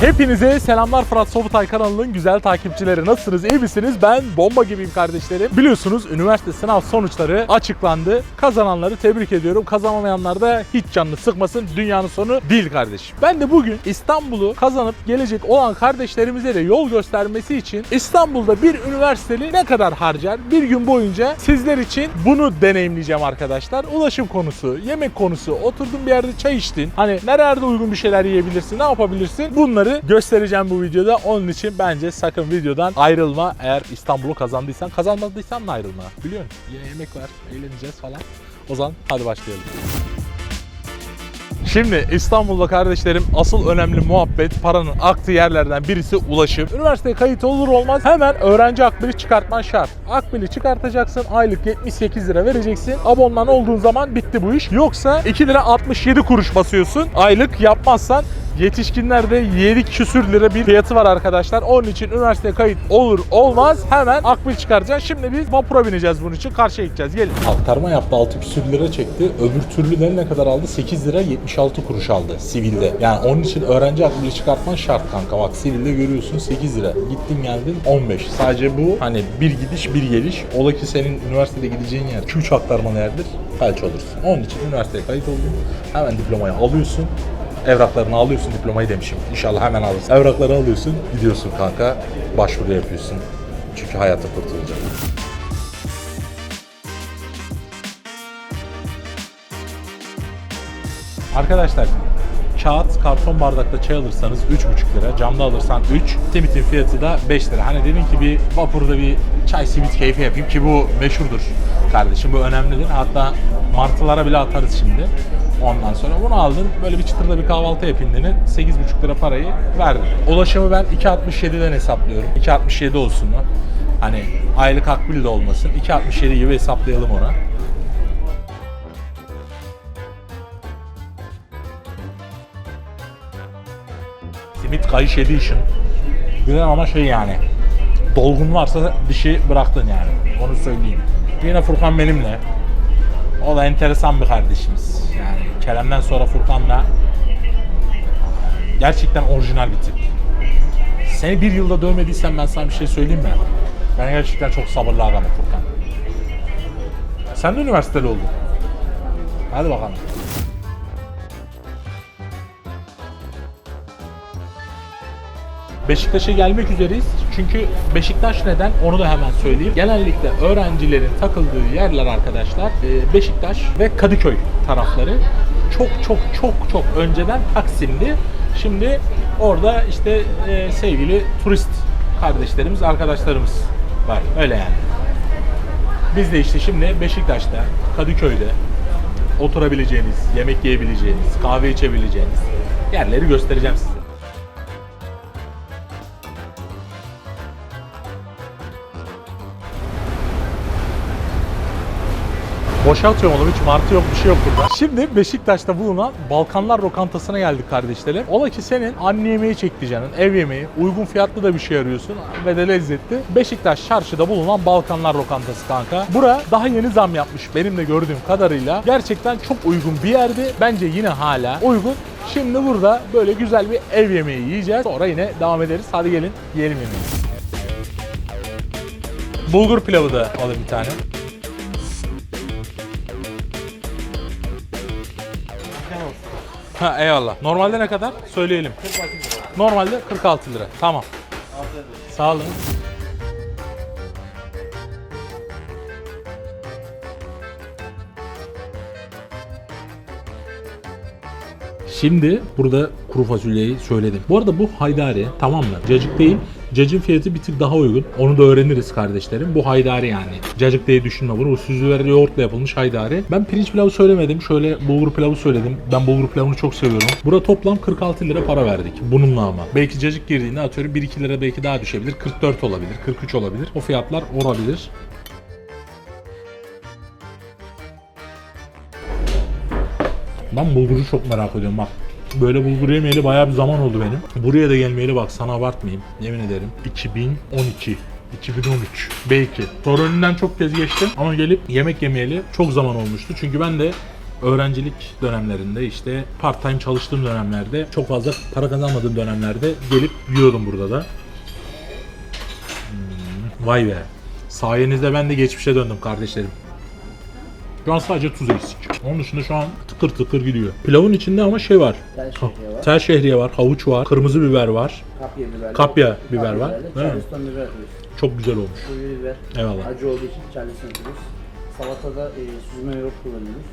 Hepinize selamlar Fırat Sobutay kanalının güzel takipçileri. Nasılsınız? iyi misiniz? Ben bomba gibiyim kardeşlerim. Biliyorsunuz üniversite sınav sonuçları açıklandı. Kazananları tebrik ediyorum. Kazanamayanlar da hiç canını sıkmasın. Dünyanın sonu değil kardeşim. Ben de bugün İstanbul'u kazanıp gelecek olan kardeşlerimize de yol göstermesi için İstanbul'da bir üniversiteli ne kadar harcar? Bir gün boyunca sizler için bunu deneyimleyeceğim arkadaşlar. Ulaşım konusu, yemek konusu, oturdun bir yerde çay içtin. Hani nerede uygun bir şeyler yiyebilirsin, ne yapabilirsin? Bunları göstereceğim bu videoda. Onun için bence sakın videodan ayrılma. Eğer İstanbul'u kazandıysan, kazanmadıysan da ayrılma. Biliyorsun yine yemek var, eğleneceğiz falan. O zaman hadi başlayalım. Şimdi İstanbul'da kardeşlerim asıl önemli muhabbet paranın aktığı yerlerden birisi ulaşım. Üniversiteye kayıt olur olmaz hemen öğrenci akbili çıkartman şart. Akbili çıkartacaksın aylık 78 lira vereceksin. Abonman olduğun zaman bitti bu iş. Yoksa 2 lira 67 kuruş basıyorsun. Aylık yapmazsan Yetişkinlerde 7 küsür lira bir fiyatı var arkadaşlar. Onun için üniversiteye kayıt olur olmaz hemen akbil çıkaracaksın. Şimdi biz vapura bineceğiz bunun için karşıya gideceğiz. Gelin. Aktarma yaptı 6 küsür lira çekti. Öbür türlü ne kadar aldı? 8 lira 76 kuruş aldı sivilde. Yani onun için öğrenci akbili çıkartman şart kanka. Bak sivilde görüyorsun 8 lira. Gittin geldin 15. Sadece bu hani bir gidiş bir geliş. Ola ki senin üniversitede gideceğin yer 2-3 aktarmalı yerdir. Felç olursun. Onun için üniversiteye kayıt oldun. Hemen diplomayı alıyorsun evraklarını alıyorsun diplomayı demişim. İnşallah hemen alırsın. Evrakları alıyorsun, gidiyorsun kanka. Başvuru yapıyorsun. Çünkü hayatın kurtulacak. Arkadaşlar kağıt karton bardakta çay alırsanız 3,5 lira, camda alırsan 3, simitin fiyatı da 5 lira. Hani dedin ki bir vapurda bir çay simit keyfi yapayım ki bu meşhurdur kardeşim bu önemlidir. Hatta martılara bile atarız şimdi. Ondan sonra bunu aldın böyle bir çıtırda bir kahvaltı yapayım dedin 8,5 lira parayı verdin. Ulaşımı ben 2.67'den hesaplıyorum. 2.67 olsun mu? Hani aylık akbil de olmasın. 2.67 gibi hesaplayalım ona. Simit kayış edition. Güzel ama şey yani. Dolgun varsa dişi bıraktın yani. Onu söyleyeyim. Yine Furkan benimle. O da enteresan bir kardeşimiz. Yani Kerem'den sonra Furkan da gerçekten orijinal bir tip. Seni bir yılda dövmediysen ben sana bir şey söyleyeyim mi? Ben gerçekten çok sabırlı adamım Furkan. Sen de üniversiteli oldun. Hadi bakalım. Beşiktaş'a gelmek üzereyiz. Çünkü Beşiktaş neden? Onu da hemen söyleyeyim. Genellikle öğrencilerin takıldığı yerler arkadaşlar e, Beşiktaş ve Kadıköy tarafları. Çok çok çok çok önceden Taksim'di. Şimdi orada işte e, sevgili turist kardeşlerimiz, arkadaşlarımız var. Öyle yani. Biz de işte şimdi Beşiktaş'ta, Kadıköy'de oturabileceğiniz, yemek yiyebileceğiniz, kahve içebileceğiniz yerleri göstereceğim size. Boşaltıyorum oğlum hiç martı yok bir şey yok burada. Şimdi Beşiktaş'ta bulunan Balkanlar Lokantası'na geldik kardeşlerim. Ola ki senin anne yemeği canın, ev yemeği, uygun fiyatlı da bir şey arıyorsun ve de lezzetli. Beşiktaş çarşıda bulunan Balkanlar Lokantası kanka. Bura daha yeni zam yapmış benim de gördüğüm kadarıyla. Gerçekten çok uygun bir yerdi. Bence yine hala uygun. Şimdi burada böyle güzel bir ev yemeği yiyeceğiz. Sonra yine devam ederiz. Hadi gelin yiyelim yemeği. Bulgur pilavı da alayım bir tane. Ha eyvallah. Normalde ne kadar? Söyleyelim. Normalde 46 lira. Tamam. Sağ olun. Şimdi burada kuru fasulyeyi söyledim. Bu arada bu haydari tamam mı? Cacık değil. Cacın fiyatı bir tık daha uygun. Onu da öğreniriz kardeşlerim. Bu haydari yani. Cacık diye düşünme bunu. Bu süzüverli yoğurtla yapılmış haydari. Ben pirinç pilavı söylemedim. Şöyle bulgur pilavı söyledim. Ben bulgur pilavını çok seviyorum. Burada toplam 46 lira para verdik. Bununla ama. Belki cacık girdiğinde atıyorum 1-2 lira belki daha düşebilir. 44 olabilir. 43 olabilir. O fiyatlar olabilir. Ben bulguru çok merak ediyorum bak. Böyle bulgur yemeyeli bayağı bir zaman oldu benim. Buraya da gelmeyeli bak sana abartmayayım. Yemin ederim. 2012. 2013 belki. Sonra önünden çok kez geçtim ama gelip yemek yemeyeli çok zaman olmuştu. Çünkü ben de öğrencilik dönemlerinde işte part time çalıştığım dönemlerde çok fazla para kazanmadığım dönemlerde gelip yiyordum burada da. Hmm, vay be. Sayenizde ben de geçmişe döndüm kardeşlerim. Şu an sadece tuz eksik. Onun dışında şu an tıkır tıkır gidiyor. Pilavın içinde ama şey var. Tel şehriye var. Tel şehriye var, havuç var, kırmızı biber var. Kapya biber. Kapya biber var, değil mi? Charleston biber atıyoruz. Çok güzel olmuş. Pul biber. Eyvallah. Acı olduğu için Charleston atıyoruz. Salatada e, süzme yoğurt kullanıyoruz.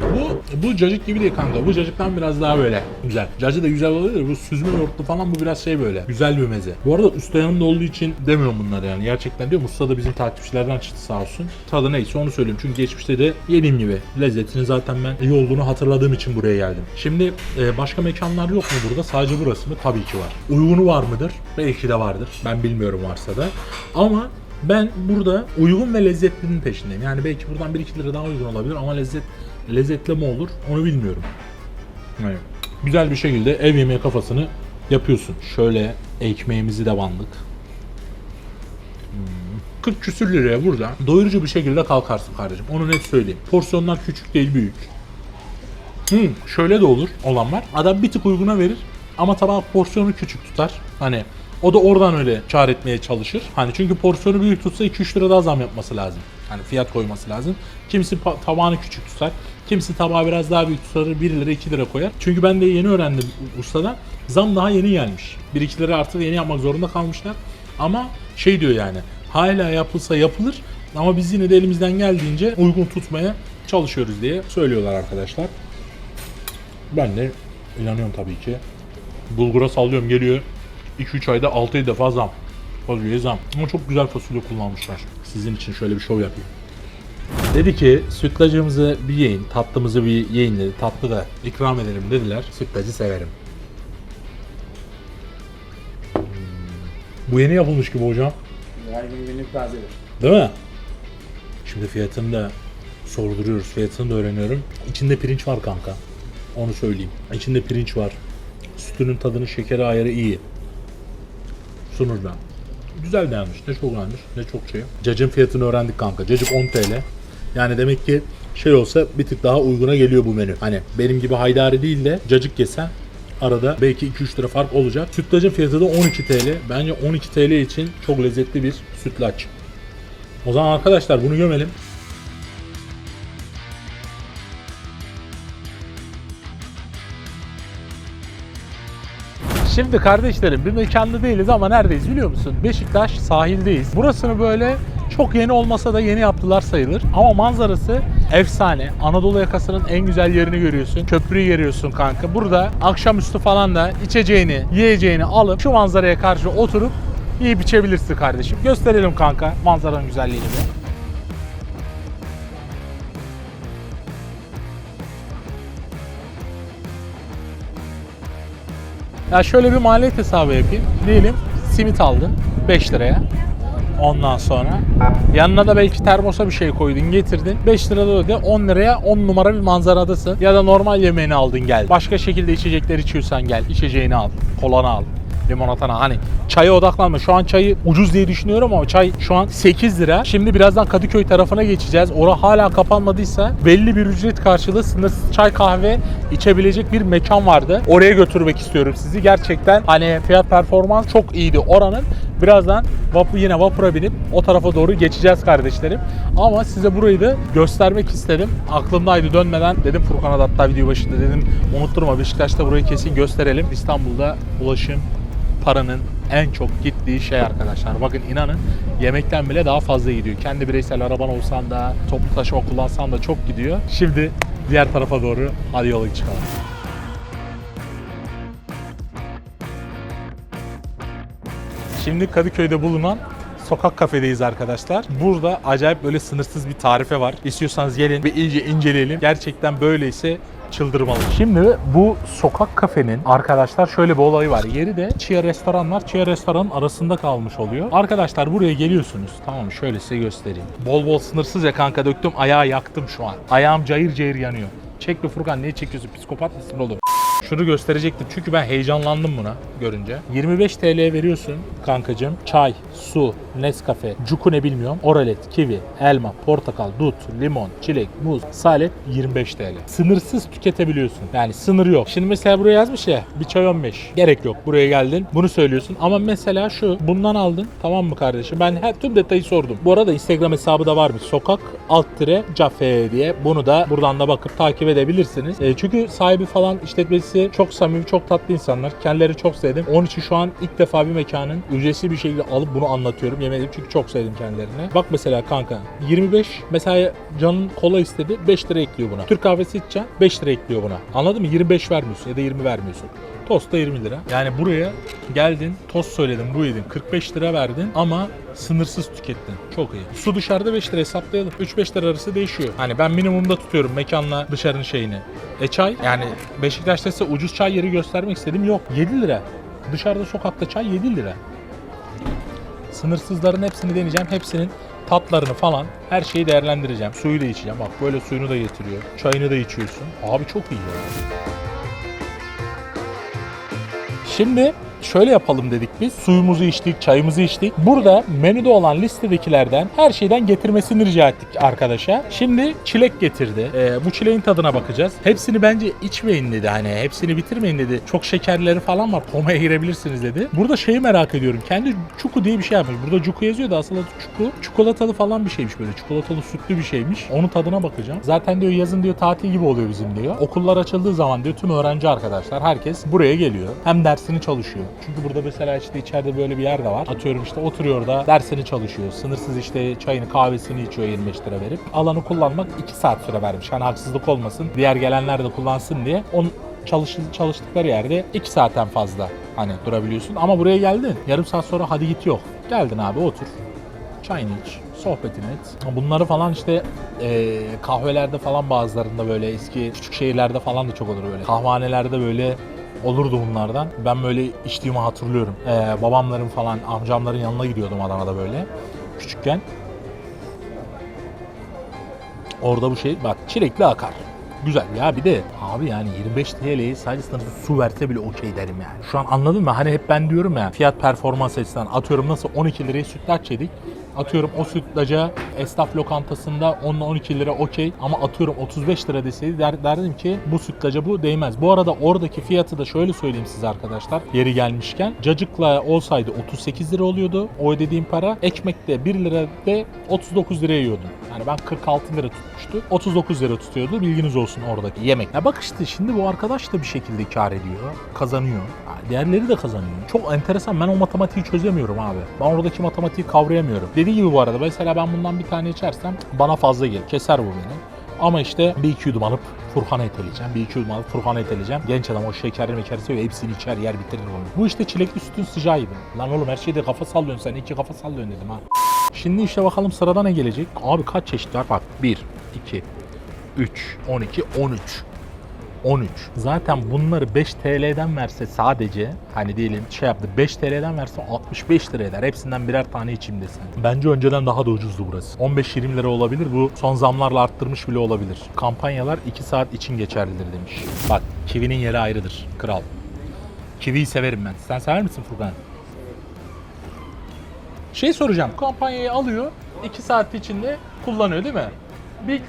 Bu bu cacık gibi değil kanka. Bu cacıktan biraz daha böyle güzel. Cacı da güzel olabilir. Bu süzme yoğurtlu falan bu biraz şey böyle. Güzel bir meze. Bu arada usta yanımda olduğu için demiyorum bunları yani. Gerçekten diyorum usta da bizim takipçilerden çıktı sağ olsun. Tadı neyse onu söyleyeyim. Çünkü geçmişte de yediğim gibi lezzetini zaten ben iyi olduğunu hatırladığım için buraya geldim. Şimdi e, başka mekanlar yok mu burada? Sadece burası mı? Tabii ki var. Uygunu var mıdır? Belki de vardır. Ben bilmiyorum varsa da. Ama ben burada uygun ve lezzetlinin peşindeyim. Yani belki buradan 1-2 lira daha uygun olabilir ama lezzet lezzetli mi olur onu bilmiyorum. Yani güzel bir şekilde ev yemeği kafasını yapıyorsun. Şöyle ekmeğimizi de bandık. Hmm. 40 küsür liraya burada doyurucu bir şekilde kalkarsın kardeşim. Onu net söyleyeyim. Porsiyonlar küçük değil büyük. Hmm, şöyle de olur olan var. Adam bir tık uyguna verir ama tabak porsiyonu küçük tutar. Hani o da oradan öyle kar etmeye çalışır. Hani çünkü porsiyonu büyük tutsa 2-3 lira daha zam yapması lazım. Hani fiyat koyması lazım. Kimisi tabağını küçük tutar. Kimisi tabağı biraz daha büyük tutar 1 lira 2 lira koyar. Çünkü ben de yeni öğrendim ustadan. Zam daha yeni gelmiş. 1-2 lira artık yeni yapmak zorunda kalmışlar. Ama şey diyor yani hala yapılsa yapılır ama biz yine de elimizden geldiğince uygun tutmaya çalışıyoruz diye söylüyorlar arkadaşlar. Ben de inanıyorum tabii ki. Bulgura sallıyorum geliyor. 2-3 ayda 6 defa zam. Fasulyeye zam. Ama çok güzel fasulye kullanmışlar. Sizin için şöyle bir şov yapayım. Dedi ki sütlacımızı bir yiyin, tatlımızı bir yiyin dedi. Tatlı da ikram edelim dediler. Sütlacı severim. Hmm. Bu yeni yapılmış gibi hocam. Her gün günlük tazedir. Değil mi? Şimdi fiyatını da sorduruyoruz. Fiyatını da öğreniyorum. İçinde pirinç var kanka. Onu söyleyeyim. İçinde pirinç var. Sütünün tadının şekeri ayarı iyi. Sunurdan. Güzel beğenmiş. Ne çok beğenmiş ne çok şey. Cacın fiyatını öğrendik kanka. Cacık 10 TL. Yani demek ki şey olsa bir tık daha uyguna geliyor bu menü. Hani benim gibi haydari değil de cacık yesen arada belki 2-3 lira fark olacak. Sütlacın fiyatı da 12 TL. Bence 12 TL için çok lezzetli bir sütlaç. O zaman arkadaşlar bunu gömelim. Şimdi kardeşlerim bir mekanda değiliz ama neredeyiz biliyor musun? Beşiktaş sahildeyiz. Burasını böyle çok yeni olmasa da yeni yaptılar sayılır. Ama manzarası efsane. Anadolu yakasının en güzel yerini görüyorsun. Köprüyü görüyorsun kanka. Burada akşamüstü falan da içeceğini, yiyeceğini alıp şu manzaraya karşı oturup yiyip içebilirsin kardeşim. Gösterelim kanka manzaranın güzelliğini bir. Ya şöyle bir maliyet hesabı yapayım. Diyelim simit aldın 5 liraya. Ondan sonra yanına da belki termosa bir şey koydun getirdin. 5 lirada öde 10 liraya 10 numara bir manzaradasın. Ya da normal yemeğini aldın gel. Başka şekilde içecekler içiyorsan gel. içeceğini al. Kolanı al. Limonatana hani çaya odaklanma. Şu an çayı ucuz diye düşünüyorum ama çay şu an 8 lira. Şimdi birazdan Kadıköy tarafına geçeceğiz. Ora hala kapanmadıysa belli bir ücret karşılığı sınırsız çay kahve içebilecek bir mekan vardı. Oraya götürmek istiyorum sizi. Gerçekten hani fiyat performans çok iyiydi oranın. Birazdan vapur yine vapura binip o tarafa doğru geçeceğiz kardeşlerim. Ama size burayı da göstermek istedim. Aklımdaydı dönmeden dedim Furkan'a da hatta video başında dedim unutturma Beşiktaş'ta burayı kesin gösterelim. İstanbul'da ulaşım paranın en çok gittiği şey arkadaşlar. Bakın inanın yemekten bile daha fazla gidiyor. Kendi bireysel araban olsan da toplu taşıma kullansan da çok gidiyor. Şimdi diğer tarafa doğru hadi yola çıkalım. Şimdi Kadıköy'de bulunan sokak kafedeyiz arkadaşlar. Burada acayip böyle sınırsız bir tarife var. İstiyorsanız gelin ve iyice inceleyelim. Gerçekten böyleyse çıldırmalı. Şimdi bu sokak kafenin arkadaşlar şöyle bir olayı var. Yeri de Chia restoran var. Chia restoranın arasında kalmış oluyor. Arkadaşlar buraya geliyorsunuz. Tamam? Şöyle size göstereyim. Bol bol sınırsız ya kanka döktüm. Ayağı yaktım şu an. Ayağım cayır cayır yanıyor. Çek bir Furkan niye çekiyorsun? Psikopat mısın oğlum? Şunu gösterecektim çünkü ben heyecanlandım buna görünce. 25 TL veriyorsun kankacığım. Çay, su, Nescafe, cuku ne bilmiyorum. Oralet, kivi, elma, portakal, dut, limon, çilek, muz, salep 25 TL. Sınırsız tüketebiliyorsun. Yani sınır yok. Şimdi mesela buraya yazmış ya bir çay 15. Gerek yok. Buraya geldin. Bunu söylüyorsun. Ama mesela şu bundan aldın. Tamam mı kardeşim? Ben her tüm detayı sordum. Bu arada Instagram hesabı da varmış. Sokak alt tire cafe diye. Bunu da buradan da bakıp takip edebilirsiniz. E, çünkü sahibi falan işletmesi çok samimi, çok tatlı insanlar. Kendileri çok sevdim. Onun için şu an ilk defa bir mekanın ücretsiz bir şekilde alıp bunu anlatıyorum. Yemedim çünkü çok sevdim kendilerini. Bak mesela kanka 25 mesela canın kola istedi 5 lira ekliyor buna. Türk kahvesi içeceksin 5 lira ekliyor buna. Anladın mı? 25 vermiyorsun ya da 20 vermiyorsun. Tost da 20 lira. Yani buraya geldin, tost söyledin, bu yedin. 45 lira verdin ama sınırsız tükettin. Çok iyi. Su dışarıda 5 lira hesaplayalım. 3-5 lira arası değişiyor. Hani ben minimumda tutuyorum mekanla dışarının şeyini. E çay yani Beşiktaş'ta size ucuz çay yeri göstermek istedim. Yok 7 lira. Dışarıda sokakta çay 7 lira. Sınırsızların hepsini deneyeceğim. Hepsinin tatlarını falan her şeyi değerlendireceğim. Suyu da içeceğim. Bak böyle suyunu da getiriyor. Çayını da içiyorsun. Abi çok iyi ya. Şimdi şöyle yapalım dedik biz. Suyumuzu içtik, çayımızı içtik. Burada menüde olan listedekilerden her şeyden getirmesini rica ettik arkadaşa. Şimdi çilek getirdi. Ee, bu çileğin tadına bakacağız. Hepsini bence içmeyin dedi. Hani hepsini bitirmeyin dedi. Çok şekerleri falan var. Komaya girebilirsiniz dedi. Burada şeyi merak ediyorum. Kendi çuku diye bir şey yapmış. Burada cuku yazıyor da aslında çuku çikolatalı falan bir şeymiş böyle. Çikolatalı sütlü bir şeymiş. Onun tadına bakacağım. Zaten diyor yazın diyor tatil gibi oluyor bizim diyor. Okullar açıldığı zaman diyor tüm öğrenci arkadaşlar herkes buraya geliyor. Hem dersini çalışıyor. Çünkü burada mesela işte içeride böyle bir yer de var. Atıyorum işte oturuyor da dersini çalışıyor. Sınırsız işte çayını kahvesini içiyor 25 lira verip. Alanı kullanmak 2 saat süre vermiş. Hani haksızlık olmasın. Diğer gelenler de kullansın diye. Onun çalış, çalıştıkları yerde 2 saatten fazla hani durabiliyorsun. Ama buraya geldin. Yarım saat sonra hadi git yok. Geldin abi otur. Çayını iç, sohbetini et. Bunları falan işte eee, kahvelerde falan bazılarında böyle eski küçük şehirlerde falan da çok olur böyle. Kahvanelerde böyle olurdu bunlardan. Ben böyle içtiğimi hatırlıyorum. Eee, babamların falan, amcamların yanına gidiyordum Adana'da böyle küçükken. Orada bu şey bak çilekli akar. Güzel ya bir de abi yani 25 TL'yi sadece sana su verse bile okey derim yani. Şu an anladın mı? Hani hep ben diyorum ya fiyat performans açısından atıyorum nasıl 12 liraya sütlaç yedik. Atıyorum o sütlaca esnaf lokantasında 10 12 lira okey ama atıyorum 35 lira deseydi der, derdim ki bu sütlaca bu değmez. Bu arada oradaki fiyatı da şöyle söyleyeyim size arkadaşlar yeri gelmişken cacıkla olsaydı 38 lira oluyordu o ödediğim para ekmekte 1 lira ve 39 liraya yiyordum. Yani ben 46 lira tutmuştu 39 lira tutuyordu bilginiz olsun oradaki yemek. Ya bak işte şimdi bu arkadaş da bir şekilde kar ediyor kazanıyor. Ya Diğerleri de kazanıyor. Çok enteresan ben o matematiği çözemiyorum abi. Ben oradaki matematiği kavrayamıyorum. Dediği gibi bu arada mesela ben bundan bir tane içersem bana fazla gelir. Keser bu beni. Ama işte bir iki yudum alıp Furkan'a iteleyeceğim. Bir iki yudum alıp Furkan'a iteleyeceğim. Genç adam o şekerli mekerli seviyor. Hepsini içer yer bitirir onu. Bu işte çilekli sütün sıcağı gibi. Lan oğlum her şeyde kafa sallıyorsun sen. iki kafa sallıyorsun dedim ha. Şimdi işte bakalım sırada ne gelecek? Abi kaç çeşit var? Bak 1, 2, 3, 12, 13. 13. Zaten bunları 5 TL'den verse sadece hani diyelim şey yaptı 5 TL'den verse 65 lira eder. Hepsinden birer tane içeyim desen. Bence önceden daha da ucuzdu burası. 15-20 lira olabilir. Bu son zamlarla arttırmış bile olabilir. Kampanyalar 2 saat için geçerlidir demiş. Bak kivinin yeri ayrıdır. Kral. Kiviyi severim ben. Sen sever misin Furkan? Şey soracağım. Kampanyayı alıyor. 2 saat içinde kullanıyor değil mi? Bir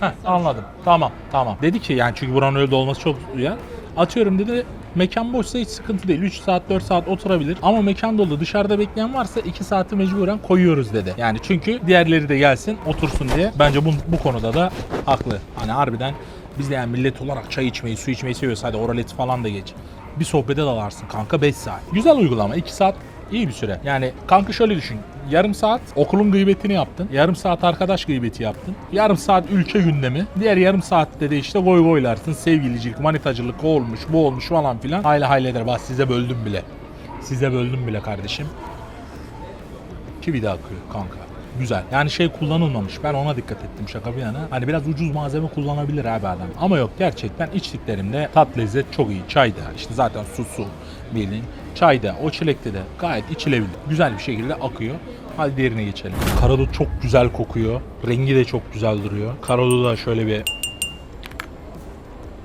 Heh, anladım. Tamam, tamam. Dedi ki yani çünkü buranın öyle olması çok uyar. Atıyorum dedi mekan boşsa hiç sıkıntı değil. 3 saat 4 saat oturabilir. Ama mekan dolu dışarıda bekleyen varsa 2 saati mecburen koyuyoruz dedi. Yani çünkü diğerleri de gelsin otursun diye. Bence bu, bu konuda da haklı. Hani harbiden biz de yani millet olarak çay içmeyi, su içmeyi seviyoruz. Hadi oralet falan da geç. Bir sohbete dalarsın kanka 5 saat. Güzel uygulama. 2 saat iyi bir süre. Yani kanka şöyle düşün. Yarım saat okulun gıybetini yaptın. Yarım saat arkadaş gıybeti yaptın. Yarım saat ülke gündemi. Diğer yarım saatte de işte goy goylarsın. Sevgilicilik, manitacılık, o olmuş, bu olmuş falan filan. Hayli hayleder. Bak size böldüm bile. Size böldüm bile kardeşim. Kivi de akıyor kanka. Güzel. Yani şey kullanılmamış. Ben ona dikkat ettim şaka bir yana. Hani biraz ucuz malzeme kullanabilir abi adam. Ama yok gerçekten içtiklerimde tat lezzet çok iyi. Çay da işte zaten su su bildiğin. Çay da o çilekte de gayet içilebilir. Güzel bir şekilde akıyor. Hadi diğerine geçelim. Karadut çok güzel kokuyor. Rengi de çok güzel duruyor. Karadut da şöyle bir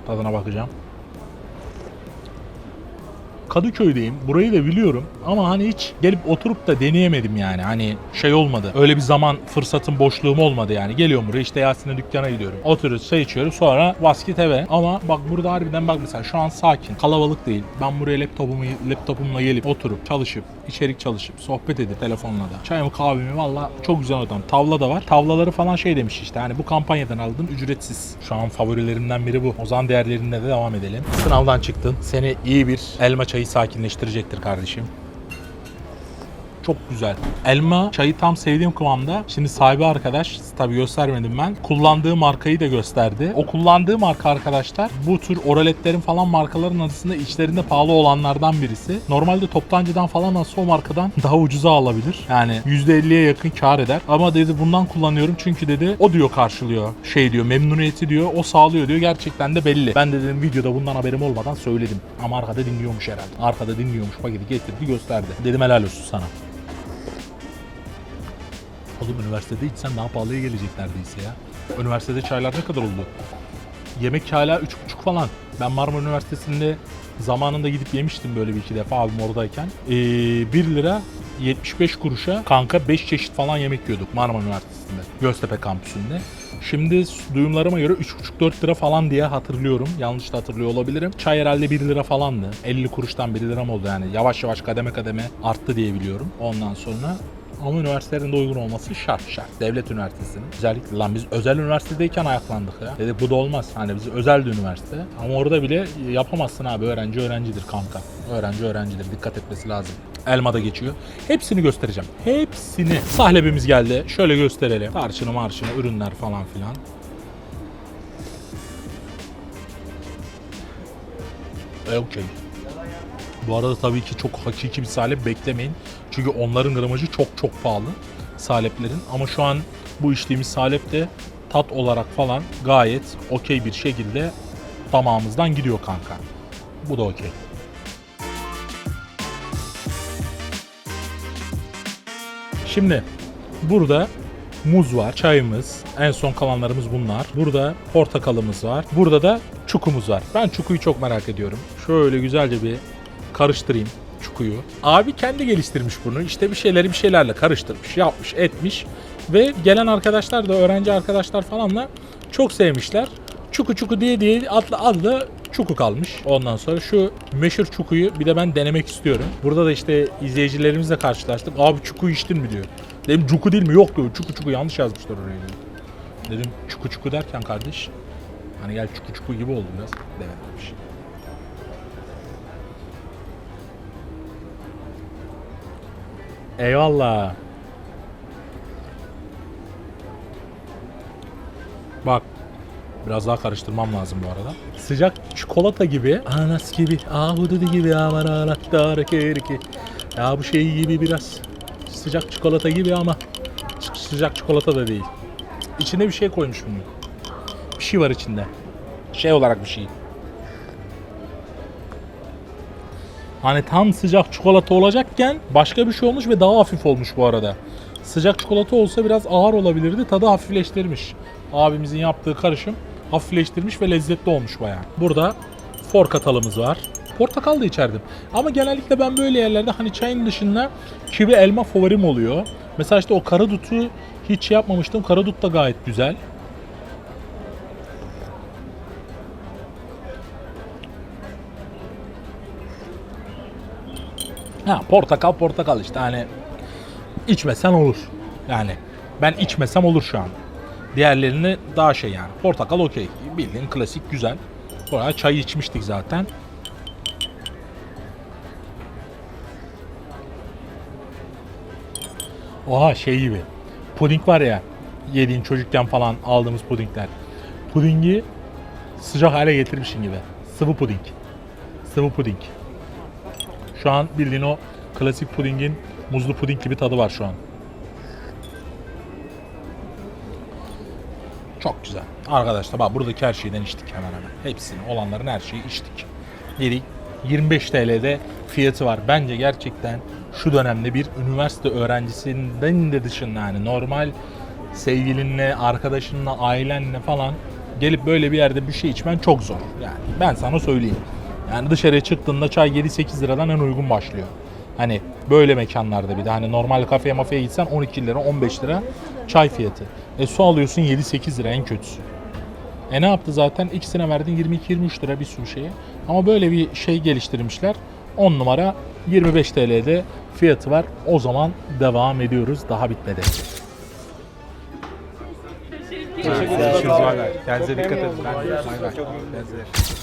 tadına bakacağım. Kadıköy'deyim. Burayı da biliyorum ama hani hiç gelip oturup da deneyemedim yani. Hani şey olmadı. Öyle bir zaman fırsatım boşluğum olmadı yani. Geliyorum buraya işte Yasin'le dükkana gidiyorum. Oturuyoruz çay içiyoruz sonra basket eve. Ama bak burada harbiden bak mesela şu an sakin. Kalabalık değil. Ben buraya laptopumu, laptopumla gelip oturup çalışıp içerik çalışıp sohbet edip telefonla da. Çayımı kahvemi valla çok güzel ortam. Tavla da var. Tavlaları falan şey demiş işte hani bu kampanyadan aldın ücretsiz. Şu an favorilerimden biri bu. O zaman değerlerinde de devam edelim. Sınavdan çıktın. Seni iyi bir elma çayı sakinleştirecektir kardeşim. Çok güzel. Elma çayı tam sevdiğim kıvamda. Şimdi sahibi arkadaş tabii göstermedim ben. Kullandığı markayı da gösterdi. O kullandığı marka arkadaşlar bu tür oraletlerin falan markaların arasında içlerinde pahalı olanlardan birisi. Normalde toptancıdan falan nasıl o markadan daha ucuza alabilir. Yani %50'ye yakın kar eder. Ama dedi bundan kullanıyorum çünkü dedi o diyor karşılıyor. Şey diyor memnuniyeti diyor o sağlıyor diyor. Gerçekten de belli. Ben de dedim videoda bundan haberim olmadan söyledim. Ama arkada dinliyormuş herhalde. Arkada dinliyormuş paketi getirdi gösterdi. Dedim helal olsun sana. Oğlum üniversitede içsen daha pahalıya gelecek neredeyse ya. Üniversitede çaylar ne kadar oldu? Yemek hala 3,5 falan. Ben Marmara Üniversitesi'nde zamanında gidip yemiştim böyle bir iki defa abim oradayken. Ee, 1 lira 75 kuruşa kanka 5 çeşit falan yemek yiyorduk Marmara Üniversitesi'nde. Göztepe kampüsünde. Şimdi duyumlarıma göre 3,5-4 lira falan diye hatırlıyorum. Yanlış da hatırlıyor olabilirim. Çay herhalde 1 lira falandı. 50 kuruştan 1 lira mı oldu yani? Yavaş yavaş kademe kademe arttı diye biliyorum. Ondan sonra ama üniversitelerin de uygun olması şart şart. Devlet üniversitesinin. Özellikle lan biz özel üniversitedeyken ayaklandık ya. Dedik bu da olmaz. Hani biz özel de üniversite. Ama orada bile yapamazsın abi. Öğrenci öğrencidir kanka. Öğrenci öğrencidir. Dikkat etmesi lazım. Elma da geçiyor. Hepsini göstereceğim. Hepsini. Sahlebimiz geldi. Şöyle gösterelim. Tarçını marçını, ürünler falan filan. E, okey. Bu arada tabii ki çok hakiki bir salep beklemeyin. Çünkü onların gramajı çok çok pahalı saleplerin. Ama şu an bu içtiğimiz salep de tat olarak falan gayet okey bir şekilde damağımızdan gidiyor kanka. Bu da okey. Şimdi burada muz var, çayımız, en son kalanlarımız bunlar. Burada portakalımız var. Burada da çukumuz var. Ben çukuyu çok merak ediyorum. Şöyle güzelce bir karıştırayım çukuyu. Abi kendi geliştirmiş bunu. İşte bir şeyleri bir şeylerle karıştırmış, yapmış, etmiş. Ve gelen arkadaşlar da öğrenci arkadaşlar falanla çok sevmişler. Çuku çuku diye diye adlı, da çuku kalmış. Ondan sonra şu meşhur çukuyu bir de ben denemek istiyorum. Burada da işte izleyicilerimizle karşılaştık. Abi çuku içtin mi diyor. Dedim çuku değil mi? Yok diyor. Çuku çuku yanlış yazmışlar oraya diyor. Dedim çuku çuku derken kardeş hani gel çuku çuku gibi oldu biraz. Dememiş. Eyvallah. Bak. Biraz daha karıştırmam lazım bu arada. Sıcak çikolata gibi. Anas gibi. Ahududu gibi. Aman anahtar kerki. Ya bu şey gibi biraz. Sıcak çikolata gibi ama sıcak çikolata da değil. İçine bir şey koymuş bunun. Bir şey var içinde. Şey olarak bir şey. Hani tam sıcak çikolata olacakken başka bir şey olmuş ve daha hafif olmuş bu arada. Sıcak çikolata olsa biraz ağır olabilirdi. Tadı hafifleştirmiş. Abimizin yaptığı karışım hafifleştirmiş ve lezzetli olmuş bayağı. Burada forkatalımız var. Portakal da içerdim. Ama genellikle ben böyle yerlerde hani çayın dışında kivi elma favorim oluyor. Mesela işte o karadutu hiç yapmamıştım. Karadut da gayet güzel. Ha portakal portakal işte hani içmesen olur. Yani ben içmesem olur şu an. Diğerlerini daha şey yani. Portakal okey. Bildiğin klasik güzel. Oraya çay içmiştik zaten. Oha şey gibi. Puding var ya. Yediğin çocukken falan aldığımız pudingler. Pudingi sıcak hale getirmişsin gibi. Sıvı puding. Sıvı puding. Şu an bildiğin o klasik pudingin muzlu puding gibi tadı var şu an. Çok güzel. Arkadaşlar bak buradaki her şeyden içtik hemen hemen. Hepsini olanların her şeyi içtik. Yedik. 25 TL'de fiyatı var. Bence gerçekten şu dönemde bir üniversite öğrencisinden de dışında yani normal sevgilinle, arkadaşınla, ailenle falan gelip böyle bir yerde bir şey içmen çok zor. Yani ben sana söyleyeyim. Yani dışarıya çıktığında çay 7-8 liradan en uygun başlıyor. Hani böyle mekanlarda bir de hani normal kafeye mafya gitsen 12 lira 15 lira çay fiyatı. E su alıyorsun 7-8 lira en kötüsü. E ne yaptı zaten? İkisine verdin 22-23 lira bir sürü şeye. Ama böyle bir şey geliştirmişler. 10 numara 25 TL'de fiyatı var. O zaman devam ediyoruz. Daha bitmedi. Bay bay. Kendinize dikkat edin. Kendinize.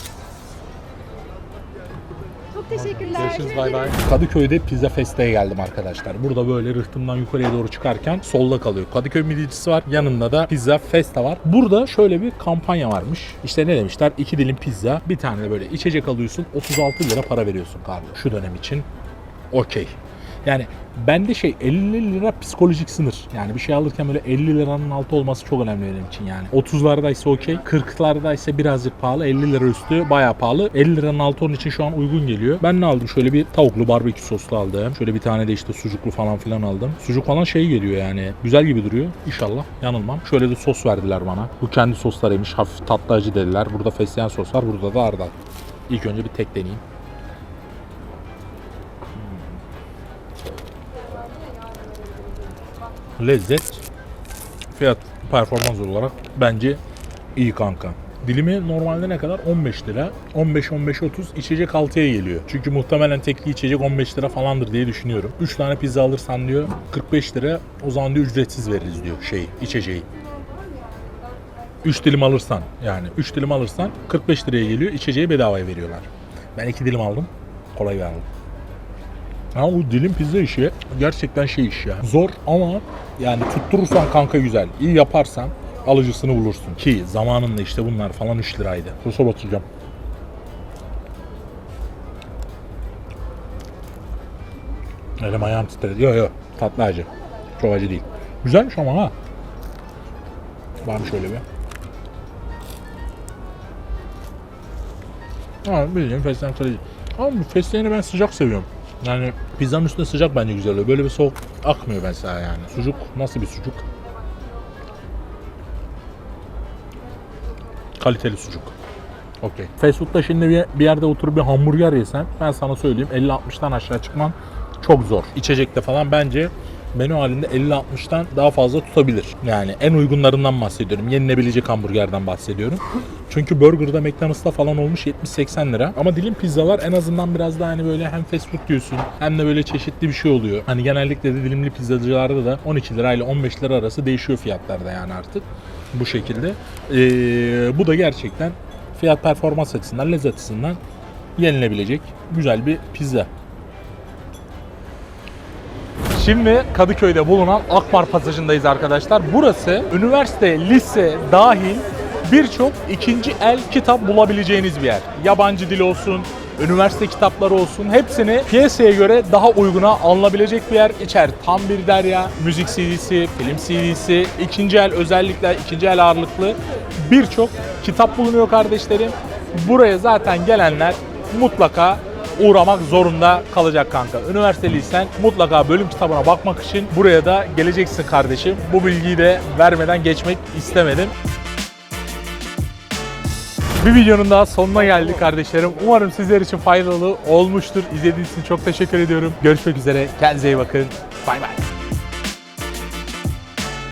Teşekkürler. Görüşürüz bay bay. Kadıköy'de Pizza Fest'e geldim arkadaşlar. Burada böyle rıhtımdan yukarıya doğru çıkarken solda kalıyor. Kadıköy midyecisi var. Yanında da Pizza Festa var. Burada şöyle bir kampanya varmış. İşte ne demişler? İki dilim pizza, bir tane de böyle içecek alıyorsun. 36 lira para veriyorsun kargo. Şu dönem için okey. Yani bende şey 50 lira psikolojik sınır. Yani bir şey alırken böyle 50 liranın altı olması çok önemli benim için yani. 30'lardaysa okey. 40'lardaysa birazcık pahalı. 50 lira üstü bayağı pahalı. 50 liranın altı onun için şu an uygun geliyor. Ben ne aldım? Şöyle bir tavuklu barbekü soslu aldım. Şöyle bir tane de işte sucuklu falan filan aldım. Sucuk falan şey geliyor yani. Güzel gibi duruyor. İnşallah yanılmam. Şöyle de sos verdiler bana. Bu kendi soslarıymış. Hafif tatlı acı dediler. Burada fesleğen sos var. Burada da ardal. İlk önce bir tek deneyeyim. Lezzet, fiyat performans olarak bence iyi kanka. Dilimi normalde ne kadar? 15 lira. 15-15-30 içecek 6'ya geliyor. Çünkü muhtemelen tekli içecek 15 lira falandır diye düşünüyorum. 3 tane pizza alırsan diyor 45 lira o zaman diyor ücretsiz veririz diyor şey içeceği. 3 dilim alırsan yani 3 dilim alırsan 45 liraya geliyor içeceği bedavaya veriyorlar. Ben 2 dilim aldım kolay verdim. Ama bu dilim pizza işi gerçekten şey iş ya. Zor ama yani tutturursan kanka güzel. İyi yaparsan alıcısını bulursun. Ki zamanında işte bunlar falan 3 liraydı. Sosa batıracağım. Elim ayağım titredi. Yok yok tatlı acı. Çok acı değil. Güzelmiş ama ha. Var mı şöyle bir? Ha bildiğin fesleğen kırıcı. Ama bu fesleğeni ben sıcak seviyorum. Yani pizzanın üstünde sıcak bence güzel oluyor. Böyle bir soğuk akmıyor mesela yani. Sucuk nasıl bir sucuk? Kaliteli sucuk. Okey. Fast şimdi bir yerde oturup bir hamburger yesen ben sana söyleyeyim 50-60'tan aşağı çıkman çok zor. İçecekte falan bence menü halinde 50-60'tan daha fazla tutabilir. Yani en uygunlarından bahsediyorum. Yenilebilecek hamburgerden bahsediyorum. Çünkü burgerda McDonald's'ta falan olmuş 70-80 lira. Ama dilim pizzalar en azından biraz daha hani böyle hem fast food diyorsun hem de böyle çeşitli bir şey oluyor. Hani genellikle de dilimli pizzacılarda da 12 lira ile 15 lira arası değişiyor fiyatlarda yani artık. Bu şekilde. Ee, bu da gerçekten fiyat performans açısından, lezzet açısından yenilebilecek güzel bir pizza. Şimdi Kadıköy'de bulunan Akbar Pasajı'ndayız arkadaşlar. Burası üniversite, lise dahil birçok ikinci el kitap bulabileceğiniz bir yer. Yabancı dil olsun, üniversite kitapları olsun hepsini piyasaya göre daha uyguna alınabilecek bir yer. İçer tam bir derya, müzik CD'si, film CD'si, ikinci el özellikle ikinci el ağırlıklı birçok kitap bulunuyor kardeşlerim. Buraya zaten gelenler mutlaka uğramak zorunda kalacak kanka. Üniversiteliysen mutlaka bölüm kitabına bakmak için buraya da geleceksin kardeşim. Bu bilgiyi de vermeden geçmek istemedim. Bir videonun daha sonuna geldik kardeşlerim. Umarım sizler için faydalı olmuştur. İzlediğiniz için çok teşekkür ediyorum. Görüşmek üzere. Kendinize iyi bakın. Bay bay.